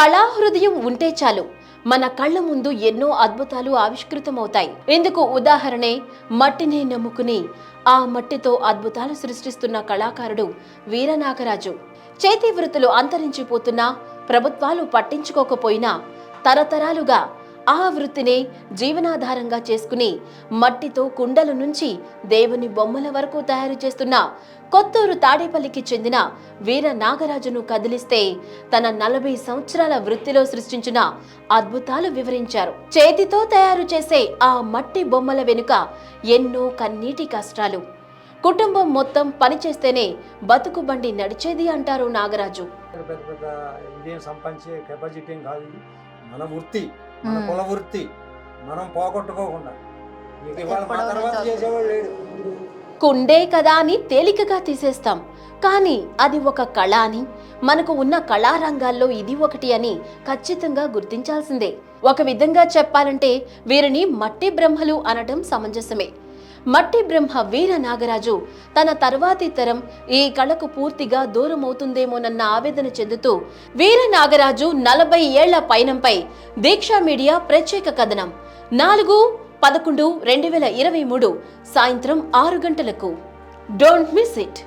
కళాహృదయం ఉంటే చాలు. మన కళ్ళ ముందు ఎన్నో అద్భుతాలు ఆవిష్కృతమవుతాయి. ఇందుకు ఉదాహరణే మట్టిని నమ్ముకుని ఆ మట్టితో అద్భుతాలు సృష్టిస్తున్న కళాకారుడు వీరనాగరాజు. చేతి వృత్తులు అంతరించిపోతున్నా ప్రభుత్వాలు పట్టించుకోకపోయినా తరతరాలుగా ఆ వృత్తినే జీవనాధారంగా చేసుకుని మట్టితో కుండల నుంచి దేవుని బొమ్మల వరకు తయారు చేస్తున్న కొత్తూరు తాడేపల్లికి చెందిన వీర నాగరాజును కదిలిస్తే తన నలభై సంవత్సరాల వృత్తిలో సృష్టించిన అద్భుతాలు వివరించారు. చేతితో తయారు చేసే ఆ మట్టి బొమ్మల వెనుక ఎన్నో కన్నీటి కష్టాలు. కుటుంబం మొత్తం పనిచేస్తేనే బతుకు బండి నడిచేది అంటారు నాగరాజు. పెద్ద పెద్ద ఇదేం సంపాదించే కెపాసిటీ ఏం కాదు మన వృత్తి మన. కుల వృత్తి మనం పోగొట్టుకోకుండా. ఇక ఇవాళ మా ఎప్పుడో తర్వాత నుంచి చేసేవాడు లేడు. కుండే కదా అని తేలికగా తీసేస్తాం. కానీ అది ఒక కళ అని మనకు ఉన్న కళారంగాల్లో ఇది ఒకటి అని ఖచ్చితంగా గుర్తించాల్సిందే. ఒక విధంగా చెప్పాలంటే వీరిని మట్టి బ్రహ్మలు అనటం సమంజసమే. మట్టి బ్రహ్మ వీర నాగరాజు. తన తర్వాతి తరం ఈ కళకు పూర్తిగా దూరమవుతుందేమోనన్న ఆవేదన చెందుతూ వీర నాగరాజు నలభై ఏళ్ళ పయనంపై దీక్షా మీడియా ప్రత్యేక కథనం. నాలుగు పదకొండు రెండు వేల ఇరవై మూడు సాయంత్రం ఆరు గంటలకు. Don't miss it.